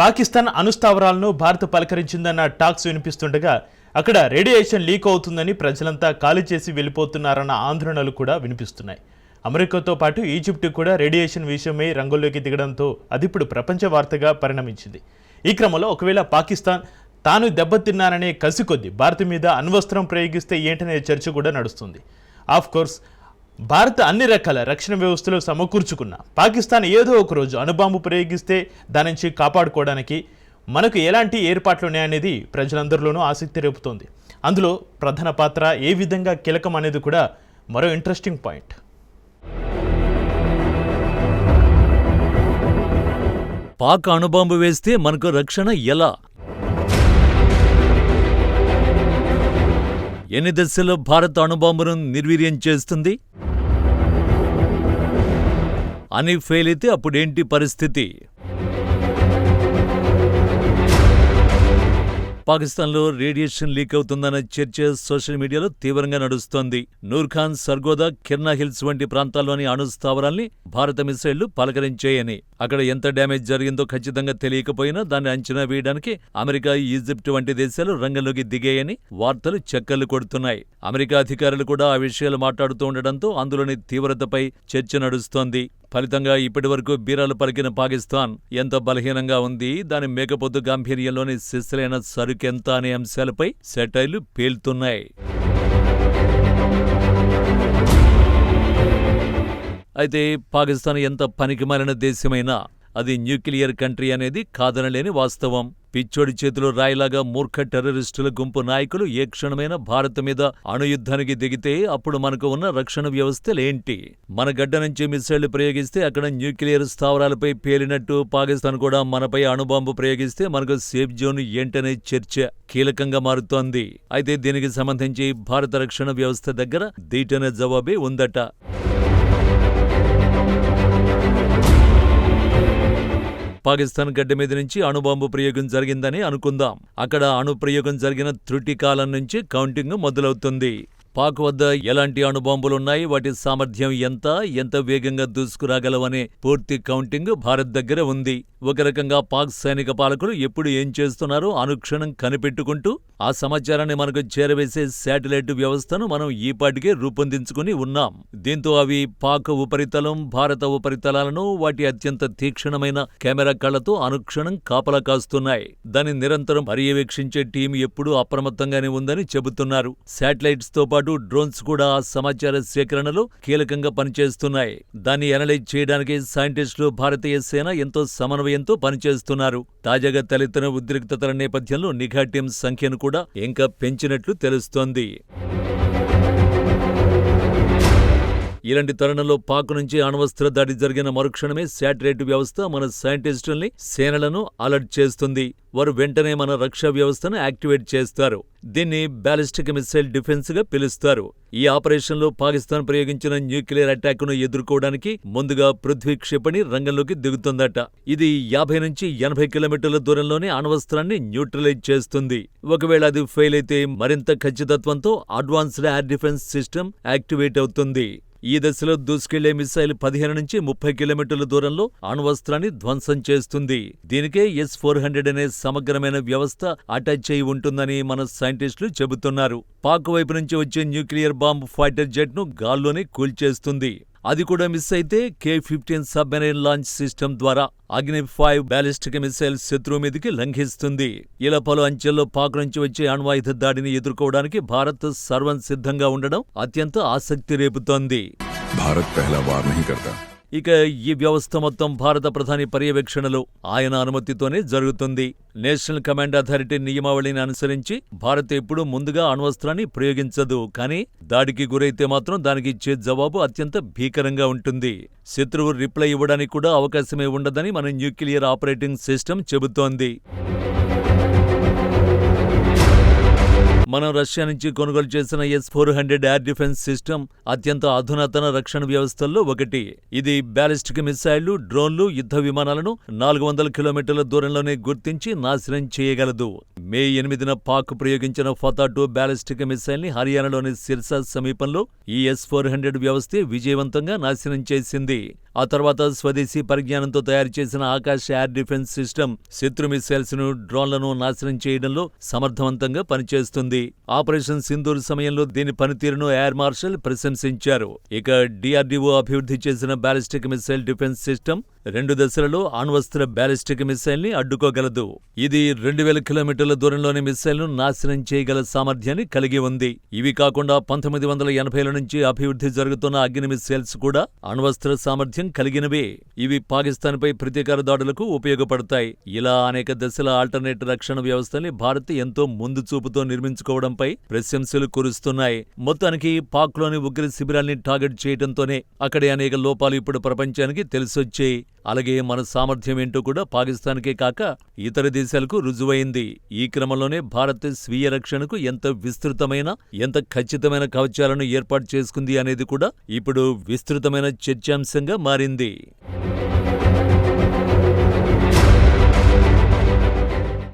పాకిస్తాన్ అణుస్థావరాలను భారత్ పలకరించిందన్న టాక్స్ వినిపిస్తుండగా అక్కడ రేడియేషన్ లీక్ అవుతుందని ప్రజలంతా ఖాళీ చేసి వెళ్ళిపోతున్నారన్న ఆందోళనలు కూడా వినిపిస్తున్నాయి. అమెరికాతో పాటు ఈజిప్ట్ కూడా రేడియేషన్ విషయమై రంగుల్లోకి దిగడంతో అది ఇప్పుడు ప్రపంచ వార్తగా పరిణమించింది. ఈ క్రమంలో ఒకవేళ పాకిస్తాన్ తాను దెబ్బతిన్నాననే కసి కొద్ది భారత్ మీద అణ్వస్త్రం ప్రయోగిస్తే ఏంటనే చర్చ కూడా నడుస్తుంది. ఆఫ్ కోర్స్ భారత్ అన్ని రకాల రక్షణ వ్యవస్థలు సమకూర్చుకున్న పాకిస్తాన్ ఏదో ఒక రోజు అణుబాంబు ప్రయోగిస్తే దాని నుంచి కాపాడుకోవడానికి మనకు ఎలాంటి ఏర్పాట్లు ఉన్నాయనేది ప్రజలందరిలోనూ ఆసక్తి రేపుతోంది. అందులో ప్రధాన పాత్ర ఏ విధంగా కీలకం అనేది కూడా మరో ఇంట్రెస్టింగ్ పాయింట్ పాక్ అణుబాంబు వేస్తే మనకు రక్షణ ఎలా? ఎన్ని దశలో భారత్ అణుబాంబును నిర్వీర్యం చేస్తుంది? అని ఫెయిల్ అయితే అప్పుడేంటి పరిస్థితి? పాకిస్తాన్లో రేడియేషన్ లీక్ అవుతుందన్న చర్చ సోషల్ మీడియాలో తీవ్రంగా నడుస్తోంది. నూర్ఖాన్ సర్గోదా కిర్నా హిల్స్ వంటి ప్రాంతాల్లోని అణు స్థావరాల్ని భారత మిసైళ్ళు పలకరించాయని. అక్కడ ఎంత డ్యామేజ్ జరిగిందో ఖచ్చితంగా తెలియకపోయినా దాన్ని అంచనా వేయడానికి అమెరికా ఈజిప్ట్ వంటి దేశాలు రంగంలోకి దిగాయని వార్తలు చక్కర్లు కొడుతున్నాయి. అమెరికా అధికారులు కూడా ఆ విషయాలు మాట్లాడుతూ ఉండడంతో అందులోని తీవ్రతపై చర్చ నడుస్తోంది. ఫలితంగా ఇప్పటివరకు బీరాలు పలికిన పాకిస్తాన్ ఎంత బలహీనంగా ఉంది దాని మేకపోతు గాంభీర్యంలోని శిస్సులైన సరుకెంత అనే అంశాలపై సెటైర్లు పేలుతున్నాయి. అయితే పాకిస్తాన్ ఎంత పనికిమాలిన దేశమైనా అది న్యూక్లియర్ కంట్రీ అనేది కాదనలేని వాస్తవం. పిచ్చోడి చేతిలో రాయిలాగా మూర్ఖ టెర్రరిస్టుల గుంపు నాయకులు ఏ క్షణమైన భారత్ మీద అణుయుద్ధానికి దిగితే అప్పుడు మనకు ఉన్న రక్షణ వ్యవస్థలేంటి మన గడ్డ నుంచి మిసైళ్ళు ప్రయోగిస్తే అక్కడ న్యూక్లియర్ స్థావరాలపై పేలినట్టు పాకిస్తాన్ కూడా మనపై అణుబాంబు ప్రయోగిస్తే మనకు సేఫ్ జోన్ ఏంటనే చర్చ కీలకంగా మారుతోంది. అయితే దీనికి సంబంధించి భారత రక్షణ వ్యవస్థ దగ్గర దీటైన జవాబే ఉందట. పాకిస్తాన్ గడ్డ మీద నుంచి అణుబాంబు ప్రయోగం జరిగిందని అనుకుందాం. అక్కడ అణు ప్రయోగం జరిగిన త్రుటి కాలం నుంచి కౌంటింగ్ మొదలవుతుంది. పాక్ వద్ద ఎలాంటి అణుబాంబులున్నాయి? వాటి సామర్థ్యం ఎంత? ఎంత వేగంగా దూసుకురాగలవనే పూర్తి కౌంటింగ్ భారత్ దగ్గర ఉంది. ఒక రకంగా పాక్ సైనిక పాలకులు ఎప్పుడు ఏం చేస్తున్నారో అనుక్షణం కనిపెట్టుకుంటూ ఆ సమాచారాన్ని మనకు చేరవేసే శాటిలైట్ వ్యవస్థను మనం ఈపాటికే రూపొందించుకుని ఉన్నాం. దీంతో అవి పాక్ ఉపరితలం భారత ఉపరితలాలను వాటి అత్యంత తీక్షణమైన కెమెరా కళ్ళతో అనుక్షణం కాపలా కాస్తున్నాయి. దాన్ని నిరంతరం పర్యవేక్షించే టీం ఎప్పుడూ అప్రమత్తంగానే ఉందని చెబుతున్నారు. శాటిలైట్స్తో పాటు డ్రోన్స్ కూడా ఆ సమాచార సేకరణలో కీలకంగా పనిచేస్తున్నాయి. దాన్ని అనలైజ్ చేయడానికి సైంటిస్టులు భారతీయ సేన ఎంతో సమన్వయంతో పనిచేస్తున్నారు. తాజాగా తలెత్తిన ఉద్రిక్తతల నేపథ్యంలో నిఘా సంఖ్యను కూడా ఇంకా పెంచినట్లు తెలుస్తోంది. ఇలాంటి తరుణంలో పాక్ నుంచి అణ్వస్త్ర దాడి జరిగిన మరుక్షణమే శాటిలైట్ వ్యవస్థ మన సైంటిస్టుల్ని సేనలను అలర్ట్ చేస్తుంది. వారు వెంటనే మన రక్షా వ్యవస్థను యాక్టివేట్ చేస్తారు. దీన్ని బ్యాలిస్టిక్ మిసైల్ డిఫెన్స్గా పిలుస్తారు. ఈ ఆపరేషన్లో పాకిస్తాన్ ప్రయోగించిన న్యూక్లియర్ అటాక్ను ఎదుర్కోవడానికి ముందుగా పృథ్వీ క్షిపణి రంగంలోకి దిగుతుందట. ఇది యాభై నుంచి ఎనభై కిలోమీటర్ల దూరంలోనే అణవస్త్రాన్ని న్యూట్రలైజ్ చేస్తుంది. ఒకవేళ అది ఫెయిల్ అయితే మరింత ఖచ్చితత్వంతో advanced air defence system activate అవుతుంది. ఈ దశలో దూసుకెళ్ళే మిసైల్ పదిహేను నుంచి ముప్పై కిలోమీటర్ల దూరంలో అణువస్త్రాన్ని ధ్వంసం చేస్తుంది. దీనికే ఎస్ ఫోర్ హండ్రెడ్ అనే సమగ్రమైన వ్యవస్థ అటాచ్ అయి ఉంటుందని మన సైంటిస్టులు చెబుతున్నారు. పాక్ వైపు నుంచి వచ్చే న్యూక్లియర్ బాంబ్ ఫైటర్ జెట్ను గాల్లోనే కూల్చేస్తుంది. అది కూడా మిస్ అయితే K fifteen submarine launch system ద్వారా అగ్ని ఫైవ్ బ్యాలిస్టిక్ మిసైల్ శత్రువు మీదికి లంఘిస్తుంది. ఇలా పలు అంచెల్లో పాక్ నుంచి వచ్చే అణ్వాయుధ దాడిని ఎదుర్కోవడానికి భారత్ సర్వం సిద్ధంగా ఉండడం అత్యంత ఆసక్తి రేపుతోంది. భారత్ పహలా వార్ నహీ కర్తా. ఇక ఈ వ్యవస్థ మొత్తం భారత ప్రధాని పర్యవేక్షణలో ఆయన అనుమతితోనే జరుగుతుంది. నేషనల్ కమాండ్ అథారిటీ నియమావళిని అనుసరించి భారత్ ఎప్పుడూ ముందుగా అణ్వస్త్రాన్ని ప్రయోగించదు. కానీ దాడికి గురైతే మాత్రం దానికి ఇచ్చే జవాబు అత్యంత భీకరంగా ఉంటుంది. శత్రువు రిప్లై ఇవ్వడానికి కూడా అవకాశమే ఉండదని మన న్యూక్లియర్ ఆపరేటింగ్ సిస్టమ్ చెబుతోంది. మనం రష్యా నుంచి కొనుగోలు చేసిన S four hundred air defence system అత్యంత అధునాతన రక్షణ వ్యవస్థల్లో ఒకటి. ఇది బ్యాలిస్టిక్ మిసైళ్ళు డ్రోన్లు యుద్ధ విమానాలను నాలుగు వందల కిలోమీటర్ల దూరంలోనే గుర్తించి నాశనం చేయగలదు. మే ఎనిమిదిన పాక్ ప్రయోగించిన ఫతా టూ బ్యాలిస్టిక్ మిసైల్ని హర్యానాలోని సిర్సా సమీపంలో ఈ ఎస్ ఫోర్ హండ్రెడ్ వ్యవస్థే విజయవంతంగా నాశనం చేసింది. ఆ తర్వాత స్వదేశీ పరిజ్ఞానంతో తయారు చేసిన ఆకాశ ఎయిర్ డిఫెన్స్ సిస్టమ్ శత్రు మిసైల్స్ను డ్రోన్లను నాశనం చేయడంలో సమర్థవంతంగా పనిచేస్తుంది. ఆపరేషన్ సింధూర్ సమయంలో దీని పనితీరును ఎయిర్ మార్షల్ ప్రశంసించారు. ఇక డిఆర్డీఓ అభివృద్ధి చేసిన బాలిస్టిక్ మిసైల్ డిఫెన్స్ సిస్టమ్ రెండు దశలలో అణ్వస్త్ర బ్యాలిస్టిక్ మిసైల్ని అడ్డుకోగలదు. ఇది రెండు వేల కిలోమీటర్ల దూరంలోని మిసైల్ను నాశనం చేయగల సామర్థ్యాన్ని కలిగి ఉంది. ఇవి కాకుండా పంతొమ్మిది వందల ఎనభైల నుంచి అభివృద్ధి జరుగుతున్న అగ్ని మిసైల్స్ కూడా అణ్వస్త్ర సామర్థ్యం కలిగినవే. ఇవి పాకిస్తాన్పై ప్రతీకార దాడులకు ఉపయోగపడతాయి. ఇలా అనేక దశల ఆల్టర్నేట్ రక్షణ వ్యవస్థని భారత్ ఎంతో ముందు చూపుతో నిర్మించుకోవడంపై ప్రశంసలు కురుస్తున్నాయి. మొత్తానికి పాక్లోని ఉగ్ర శిబిరాల్ని టార్గెట్ చేయడంతోనే అక్కడి అనేక లోపాలు ఇప్పుడు ప్రపంచానికి తెలిసొచ్చాయి. అలాగే మన సామర్థ్యం ఏంటో కూడా పాకిస్తాన్కే కాక ఇతర దేశాలకు రుజువైంది. ఈ క్రమంలోనే భారత్ స్వీయ రక్షణకు ఎంత విస్తృతమైన ఎంత ఖచ్చితమైన కవచాలను ఏర్పాటు చేసుకుంది అనేది కూడా ఇప్పుడు విస్తృతమైన చర్చాంశంగా మారింది.